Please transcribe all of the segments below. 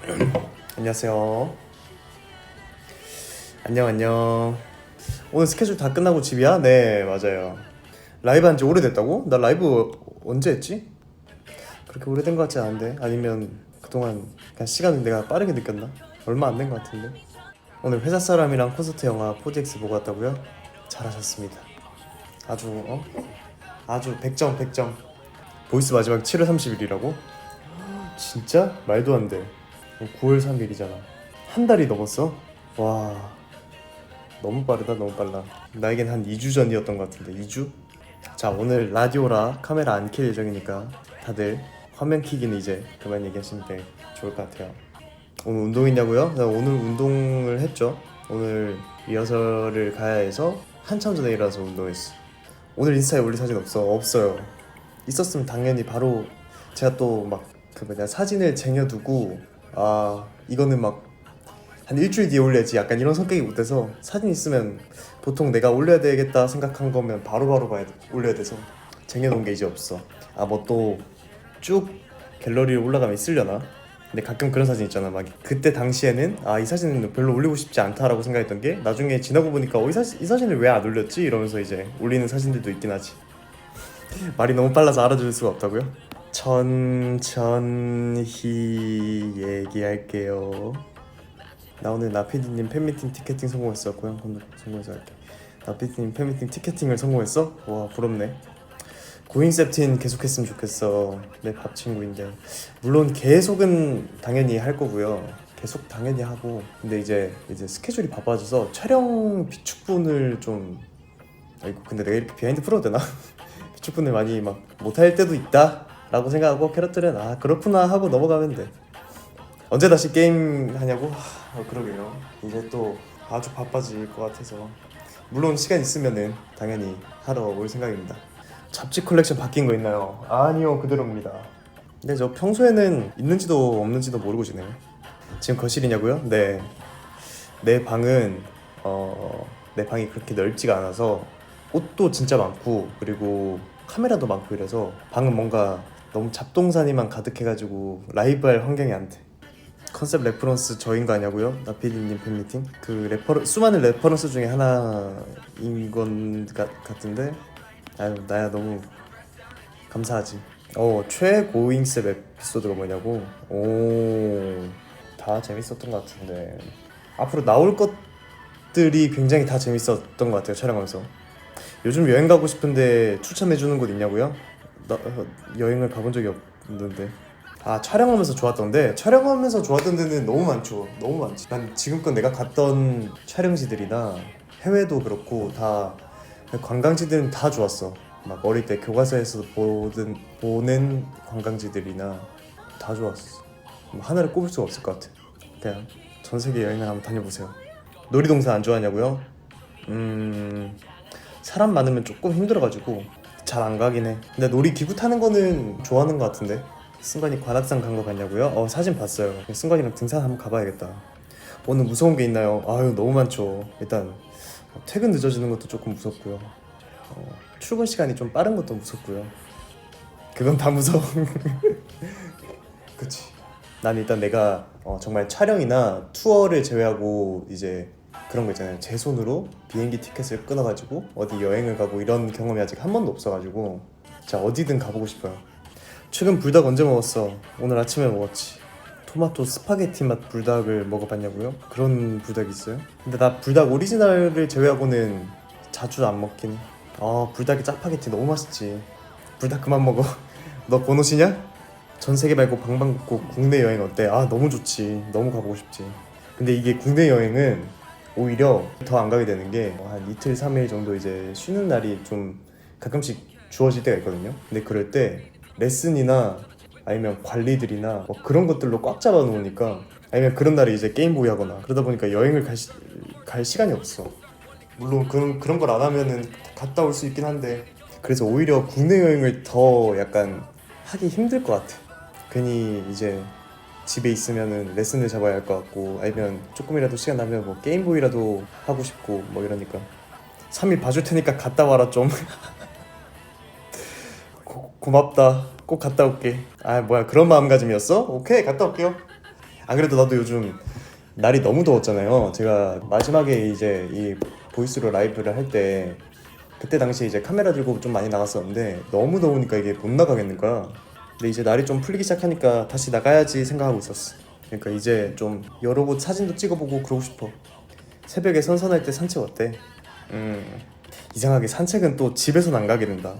안녕하세요. 안녕 안녕. 오늘 스케줄 다 끝나고 집이야? 네 맞아요. 라이브 한 지 오래됐다고? 나 라이브 언제 했지? 그렇게 오래된 것 같지 않은데 아니면 그동안 그냥 시간을 내가 빠르게 느꼈나? 얼마 안 된 것 같은데 오늘 회사 사람이랑 콘서트 영화 4DX 보고 왔다고요? 잘하셨습니다. 아주 어? 아주 100점 100점. 보이스 마지막 7월 30일이라고? 진짜? 말도 안 돼. 9월 3일이잖아. 한 달이 넘었어? 와. 너무 빠르다, 너무 빨라. 나에겐 한 2주 전이었던 것 같은데, 2주? 자, 오늘 라디오라 카메라 안 켤 예정이니까 다들 화면 키기는 이제 그만 얘기하시면 돼. 좋을 것 같아요. 오늘 운동했냐고요? 나 오늘 운동을 했죠. 오늘 리허설을 가야 해서 한참 전에 일어나서 운동했어. 오늘 인스타에 올릴 사진 없어? 없어요. 있었으면 당연히 바로 제가 또 막 그 뭐냐 사진을 쟁여두고 아 이거는 막 한 일주일 뒤에 올려야지 약간 이런 성격이 못 돼서 사진 있으면 보통 내가 올려야 되겠다 생각한 거면 바로바로 봐야 돼, 올려야 돼서 쟁여놓은 게 이제 없어. 아 뭐 또 쭉 갤러리에 올라가면 있으려나? 근데 가끔 그런 사진 있잖아. 막 그때 당시에는 아 이 사진은 별로 올리고 싶지 않다라고 생각했던 게 나중에 지나고 보니까 어, 이, 사진, 이 사진을 왜 안 올렸지? 이러면서 이제 올리는 사진들도 있긴 하지. 말이 너무 빨라서 알아들을 수가 없다고요? 천천히 얘기할게요. 나 오늘 나피디님 팬미팅 티켓팅 성공했어. 고향 건너 성공해서 할게. 나피디님 팬미팅 티켓팅을 성공했어? 와 부럽네. 고잉 세틴 계속했으면 좋겠어. 내 밥 친구인데 물론 계속은 당연히 할 거고요. 계속 당연히 하고 근데 이제 이제 스케줄이 바빠져서 촬영 비축분을 좀 아이고 근데 내가 이렇게 비하인드 풀어도 되나? 비축분을 많이 막 못할 때도 있다 라고 생각하고 캐럿들은 아 그렇구나 하고 넘어가면 돼. 언제 다시 게임 하냐고? 하, 어, 그러게요. 이제 또 아주 바빠질 것 같아서. 물론 시간 있으면은 당연히 하러 올 생각입니다. 잡지 컬렉션 바뀐 거 있나요? 아니요 그대로입니다. 근데 저 평소에는 있는지도 없는지도 모르고 지내요. 지금 거실이냐고요? 네. 내 방은 어, 내 방이 그렇게 넓지가 않아서 옷도 진짜 많고 그리고 카메라도 많고 이래서 방은 뭔가 너무 잡동사니만 가득해가지고 라이브 할 환경이 안 돼. 컨셉 레퍼런스 저인 거 아냐고요? 나피디님 팬미팅? 그 레퍼 수많은 레퍼런스 중에 하나인 건 같, 같은데 아유 나야 너무 감사하지. 어 최고잉셉 에피소드가 뭐냐고? 오다 재밌었던 것 같은데 앞으로 나올 것들이 굉장히 다 재밌었던 것 같아요 촬영하면서. 요즘 여행 가고 싶은데 추천해 주는 곳 있냐고요? 나 어, 여행을 가본 적이 없는데. 아 촬영하면서 좋았던데 촬영하면서 좋았던 데는 너무 많죠. 너무 많지. 난 지금껏 내가 갔던 촬영지들이나 해외도 그렇고 다 관광지들은 다 좋았어. 막 어릴 때 교과서에서 보던 보는 관광지들이나 다 좋았어. 뭐 하나를 꼽을 수가 없을 것 같아. 그냥 전 세계 여행을 한번 다녀보세요. 놀이동산 안 좋아하냐고요? 음 사람 많으면 조금 힘들어가지고 잘 안 가긴 해. 근데 놀이 기구 타는 거는 좋아하는 것 같은데. 승관이 관악산 간 거 같냐고요? 어 사진 봤어요. 승관이랑 등산 한번 가봐야겠다. 오늘 무서운 게 있나요? 아유 너무 많죠. 일단 퇴근 늦어지는 것도 조금 무섭고요. 어, 출근 시간이 좀 빠른 것도 무섭고요. 그건 다 무서워. 그치. 난 일단 내가 어, 정말 촬영이나 투어를 제외하고 이제 그런 거 있잖아요. 제 손으로 비행기 티켓을 끊어가지고 어디 여행을 가고 이런 경험이 아직 한 번도 없어가지고 자 어디든 가보고 싶어요. 최근 불닭 언제 먹었어? 오늘 아침에 먹었지. 토마토 스파게티 맛 불닭을 먹어봤냐고요? 그런 불닭이 있어요? 근데 나 불닭 오리지널을 제외하고는 자주 안 먹긴. 해. 아 불닭이 짜파게티 너무 맛있지. 불닭 그만 먹어. 너 번호시냐? 전 세계 말고 방방곡곡 국내 여행 어때? 아 너무 좋지. 너무 가보고 싶지. 근데 이게 국내 여행은 오히려 더 안 가게 되는 게 한 이틀 삼일 정도 이제 쉬는 날이 좀 가끔씩 주어질 때가 있거든요. 근데 그럴 때 레슨이나 아니면 관리들이나 뭐 그런 것들로 꽉 잡아 놓으니까 아니면 그런 날에 이제 게임 보이 하거나 그러다 보니까 여행을 갈, 시, 갈 시간이 없어. 물론 그런 그런 걸 안 하면은 갔다 올 수 있긴 한데 그래서 오히려 국내 여행을 더 약간 하기 힘들 것 같아. 괜히 이제 집에 있으면은 레슨을 잡아야 할 것 같고 아니면 조금이라도 시간 나면 뭐 게임보이라도 하고 싶고 뭐 이러니까 3일 봐줄 테니까 갔다 와라 좀 고, 고맙다 꼭 갔다 올게 아 뭐야 그런 마음가짐이었어? 오케이 갔다 올게요 아 그래도 나도 요즘 날이 너무 더웠잖아요. 제가 마지막에 이제 이 보이스로 라이브를 할 때 그때 당시에 이제 카메라 들고 좀 많이 나갔었는데 너무 더우니까 이게 못 나가겠는 거야. 근데 이제 날이 좀 풀리기 시작하니까 다시 나가야지 생각하고 있었어. 그러니까 이제 좀 여러 곳 사진도 찍어보고 그러고 싶어. 새벽에 선선할 때 산책 어때? 음 이상하게 산책은 또 집에서는 안 가게 된다.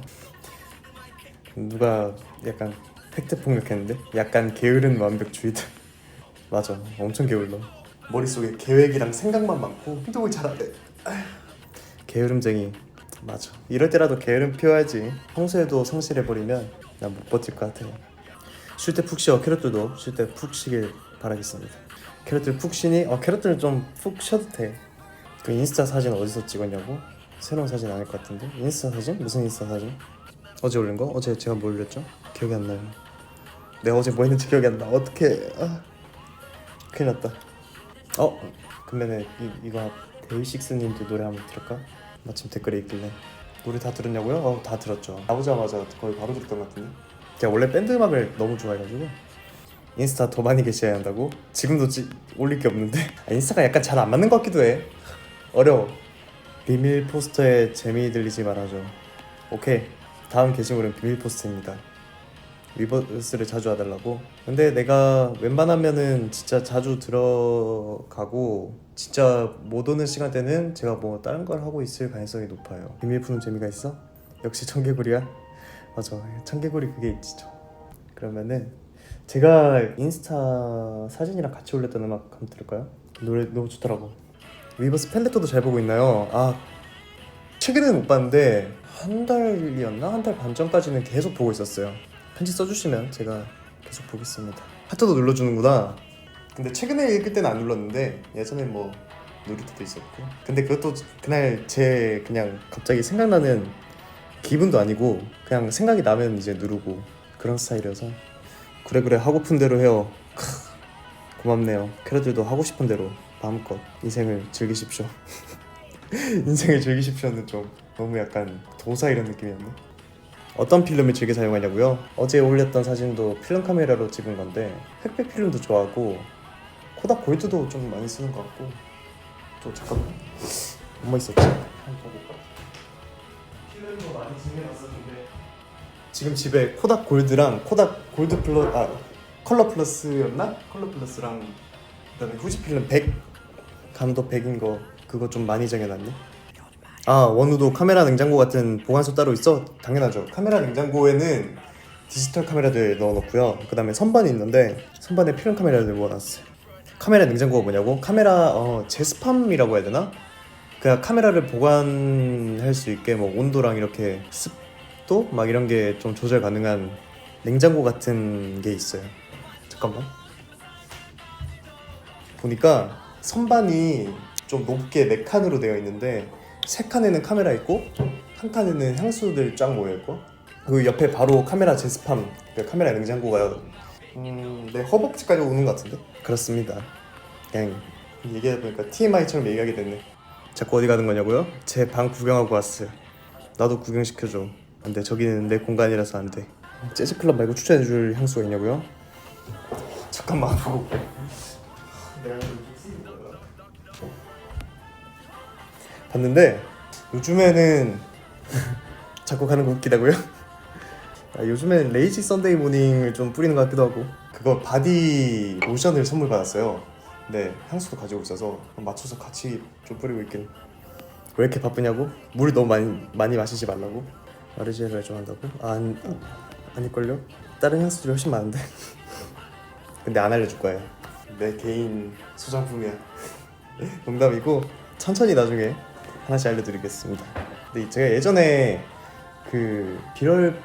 누가 약간 팩트 폭력했는데 약간 게으른 완벽주의자. 맞아, 엄청 게을러. 머릿속에 계획이랑 생각만 많고 행동을 잘 안 해. 게으름쟁이. 맞아. 이럴 때라도 게으름 피워야지. 평소에도 성실해 버리면 난 못 버틸 것 같아요. 쉴 때 푹 쉬어. 캐럿들도 쉴 때 푹 쉬길 바라겠습니다. 캐럿들 푹 쉬니? 어 캐럿들 좀 푹 쉬어도 돼. 그 인스타 사진 어디서 찍었냐고? 새로운 사진 아닐 것 같은데? 인스타 사진? 무슨 인스타 사진? 어제 올린 거? 어제 제가 뭐 올렸죠? 기억이 안 나요. 내가 어제 뭐 했는지 기억이 안 나. 어떡해. 아. 큰일 났다. 어? 그러면은 이, 이거 데이식스님도 노래 한번 들을까? 마침 댓글에 있길래 노래 다 들었냐고요? 어, 다 들었죠. 나오자마자 거의 바로 들었던 것 같은데. 제가 원래 밴드 음악을 너무 좋아해가지고 인스타 더 많이 계셔야 한다고? 지금도 지, 올릴 게 없는데 아, 인스타가 약간 잘 안 맞는 것 같기도 해. 어려워. 비밀 포스터에 재미 들리지 말아줘. 오케이. 다음 게시물은 비밀 포스터입니다. 리버스를 자주 와달라고. 근데 내가 웬만하면은 진짜 자주 들어가고 진짜 못 오는 시간대는 제가 뭐 다른 걸 하고 있을 가능성이 높아요. 비밀 푸는 재미가 있어? 역시 청개구리야. 맞아, 청개구리 그게 있지 죠. 그러면은 제가 인스타 사진이랑 같이 올렸던 음악 한번 들을까요? 노래 너무 좋더라고. 위버스 팬레터도 잘 보고 있나요? 아 최근에는 못 봤는데 한 달이었나 한 달 반 전까지는 계속 보고 있었어요. 편지 써주시면 제가 계속 보겠습니다. 하트도 눌러주는구나. 근데 최근에 읽을 때는 안 눌렀는데 예전에 뭐 누릴 때도 있었고. 근데 그것도 그날 제 그냥 갑자기 생각나는 기분도 아니고 그냥 생각이 나면 이제 누르고 그런 스타일이어서 그래 그래 하고픈 대로 해요. 크, 고맙네요. 캐럿들도 하고 싶은 대로 마음껏 인생을 즐기십시오. 인생을 즐기십시오는 좀 너무 약간 도사 이런 느낌이었네. 어떤 필름을 즐겨 사용하냐고요? 어제 올렸던 사진도 필름 카메라로 찍은 건데 흑백 필름도 좋아하고 코닥 골드도 좀 많이 쓰는 것 같고 또 잠깐만 뭐뭐 있었지? 필름도 많이 준비해놨었는데 지금 집에 코닥 골드랑 코닥 골드 플러 아 컬러 플러스였나? 컬러 플러스랑 그다음에 후지 필름 100 감도 100인 거 그거 좀 많이 정해놨네. 아 원우도 카메라 냉장고 같은 보관소 따로 있어? 당연하죠. 카메라 냉장고에는 디지털 카메라들 넣어놓고요. 그 다음에 선반이 있는데 선반에 필름 카메라들 모아놨어요. 카메라 냉장고가 뭐냐고? 카메라 어, 제스팜이라고 해야 되나? 그 카메라를 보관할 수 있게 뭐 온도랑 이렇게 습도 막 이런 게 좀 조절 가능한 냉장고 같은 게 있어요. 잠깐만. 보니까 선반이 좀 높게 네 칸으로 되어 있는데 세 칸에는 카메라 있고 한 칸에는 향수들 쫙 모여 있고 그 옆에 바로 카메라 제스팜 그 카메라 냉장고가 음, 내 허벅지까지 오는 것 같은데 그렇습니다. 그냥 얘기하다 보니까 TMI처럼 얘기하게 됐네. 자꾸 어디 가는 거냐고요? 제 방 구경하고 왔어요. 나도 구경시켜줘. 안돼 저기는 내 공간이라서 안 돼. 재즈 클럽 말고 추천해줄 향수가 있냐고요? 잠깐만. 내가 봤는데 요즘에는 자꾸 가는 거 웃기다고요? 아, 요즘엔 레이지 썬데이 모닝을 좀 뿌리는 것 같기도 하고 그거 바디 로션을 선물 받았어요. 네 향수도 가지고 있어서 맞춰서 같이 좀 뿌리고 있긴. 왜 이렇게 바쁘냐고? 물 너무 많이 많이 마시지 말라고? 마르지엘을 좋아한다고? 아, 안 아닐걸요? 다른 향수들이 훨씬 많은데. 근데 안 알려줄 거예요. 내 개인 소장품이야. 농담이고 천천히 나중에 하나씩 알려드리겠습니다. 근데 제가 예전에 그 비럴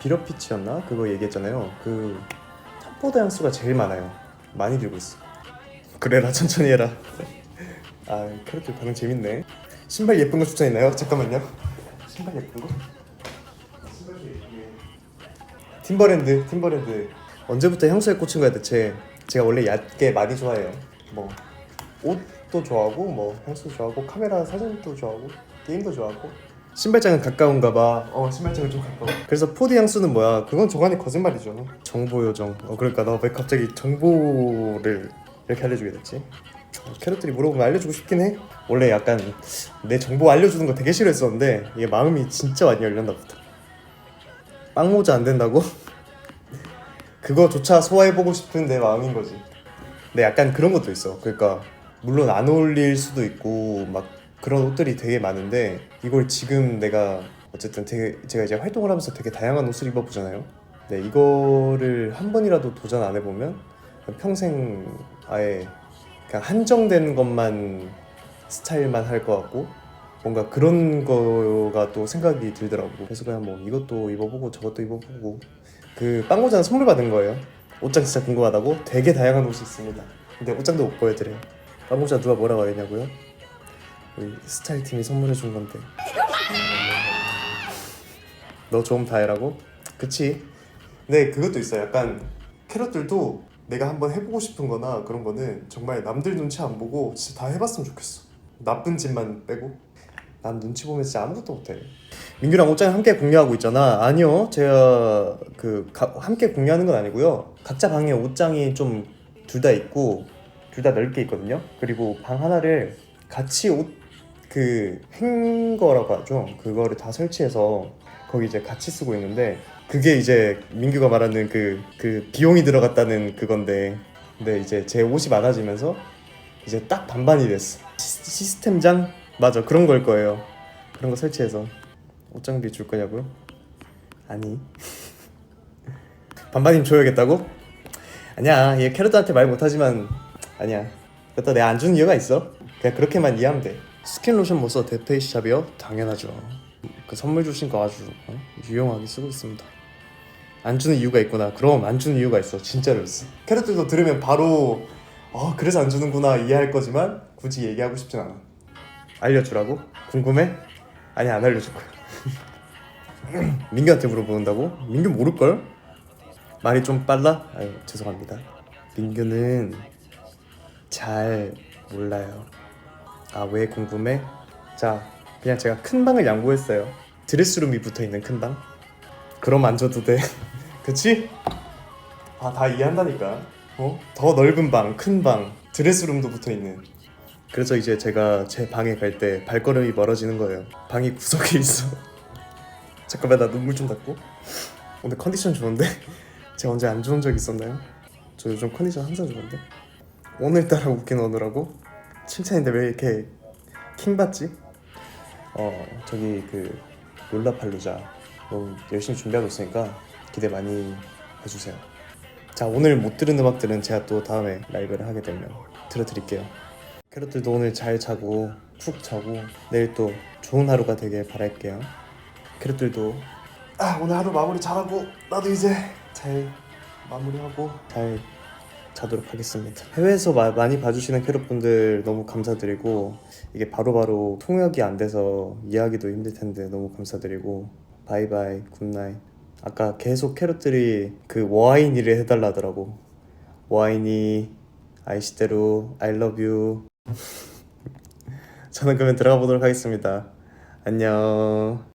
비럴 피치였나 그거 얘기했잖아요. 그 탑보드 향수가 제일 많아요. 많이 들고 있어. 그래라 천천히 해라. 아 캐럿들 반응 재밌네. 신발 예쁜 거 추천했나요? 잠깐만요. 신발 예쁜 거? 신발 예쁘게. 팀버랜드 팀버랜드 언제부터 향수에 꽂힌 거야 대체? 제가 원래 얕게 많이 좋아해요. 뭐 옷 도 좋아하고 뭐 향수도 좋아하고 카메라 사진도 좋아하고 게임도 좋아하고 신발장은 가까운가 봐. 어 신발장은 좀 가까워. 그래서 포디 향수는 뭐야? 그건 저간의 거짓말이죠. 정보 요정. 어 그러니까 나 왜 갑자기 정보를 이렇게 알려주게 됐지 캐럿들이 물어보면 알려주고 싶긴 해 원래 약간 내 정보 알려주는 거 되게 싫어했었는데 이게 마음이 진짜 많이 열렸나 보다 빵 모자 안 된다고? 그거조차 소화해보고 싶은 내 마음인 거지 근데 약간 그런 것도 있어 그러니까 물론 안 어울릴 수도 있고 막 그런 옷들이 되게 많은데 이걸 지금 내가 어쨌든 되게 제가 이제 활동을 하면서 되게 다양한 옷을 입어보잖아요. 네 이거를 한 번이라도 도전 안 해보면 평생 아예 그냥 한정된 것만 스타일만 할 것 같고 뭔가 그런 거가 또 생각이 들더라고 그래서 그냥 뭐 이것도 입어보고 저것도 입어보고 그 빵모자는 선물 받은 거예요. 옷장 진짜 궁금하다고? 되게 다양한 옷이 있습니다. 근데 옷장도 못 보여드려요 빵모자 누가 뭐라고 하겠냐고요? 우리 스타일 팀이 선물해 준 건데. 너 좀 다 해라고? 그치? 근데 그것도 있어 약간 캐럿들도 내가 한번 해보고 싶은 거나 그런 거는 정말 남들 눈치 안 보고 진짜 다 해봤으면 좋겠어. 나쁜 짓만 빼고. 난 눈치 보면 진짜 아무것도 못해. 민규랑 옷장 함께 공유하고 있잖아. 아니요 제가 그 가- 함께 공유하는 건 아니고요. 각자 방에 옷장이 좀 둘 다 있고 둘 다 넓게 있거든요. 그리고 방 하나를 같이 옷그 행거라고 하죠. 그거를 다 설치해서 거기 이제 같이 쓰고 있는데 그게 이제 민규가 말하는 그, 그 비용이 들어갔다는 그건데 근데 이제 제 옷이 많아지면서 이제 딱 반반이 됐어. 시, 시스템장? 맞아. 그런 걸 거예요. 그런 거 설치해서 옷장비 줄 거냐고요? 아니. 반반이면 줘야겠다고? 아니야. 얘 캐럿한테 말 못하지만 아니야 그것도 내가 안 주는 이유가 있어 그냥 그렇게만 이해하면 돼 스킨 로션 뭐 써? 데페이스 샵이요? 당연하죠 그 선물 주신 거 아주 어? 유용하게 쓰고 있습니다 안 주는 이유가 있구나 그럼 안 주는 이유가 있어 진짜로 있어 캐럿들도 들으면 바로 어 그래서 안 주는구나 이해할 거지만 굳이 얘기하고 싶진 않아 알려주라고? 궁금해? 아니 안 알려줄 거야 민규한테 물어보는다고? 민규 모를걸? 말이 좀 빨라? 아유 죄송합니다 민규는 잘 몰라요 아 왜 궁금해? 자 그냥 제가 큰 방을 양보했어요 드레스룸이 붙어 있는 큰 방 그럼 안 줘도 돼 그치? 아 다 이해한다니까 어? 더 넓은 방, 큰 방, 드레스룸도 붙어 있는 그래서 이제 제가 제 방에 갈 때 발걸음이 멀어지는 거예요 방이 구석에 있어 잠깐만 나 눈물 좀 닦고 오늘 컨디션 좋은데? 제가 언제 안 좋은 적 있었나요? 저 요즘 컨디션 항상 좋은데? 오늘따라 웃긴 오느라고? 칭찬인데 왜 이렇게 킹 받지? 어 저기 그 롤라팔루자 너무 열심히 준비하고 있으니까 기대 많이 해주세요 자 오늘 못 들은 음악들은 제가 또 다음에 라이브를 하게 되면 들려드릴게요 캐럿들도 오늘 잘 자고 푹 자고 내일 또 좋은 하루가 되길 바랄게요 캐럿들도 아 오늘 하루 마무리 잘하고 나도 이제 잘 마무리하고 잘 자도록 하겠습니다. 해외에서 마- 많이 봐주시는 캐럿분들 너무 감사드리고 이게 바로 바로 통역이 안 돼서 이해하기도 힘들 텐데 너무 감사드리고 바이바이 굿나잇. 아까 계속 캐럿들이 그 워아이니를 해달라 하더라고. 워아이니 아이시대로 I love you. 저는 그러면 들어가 보도록 하겠습니다. 안녕.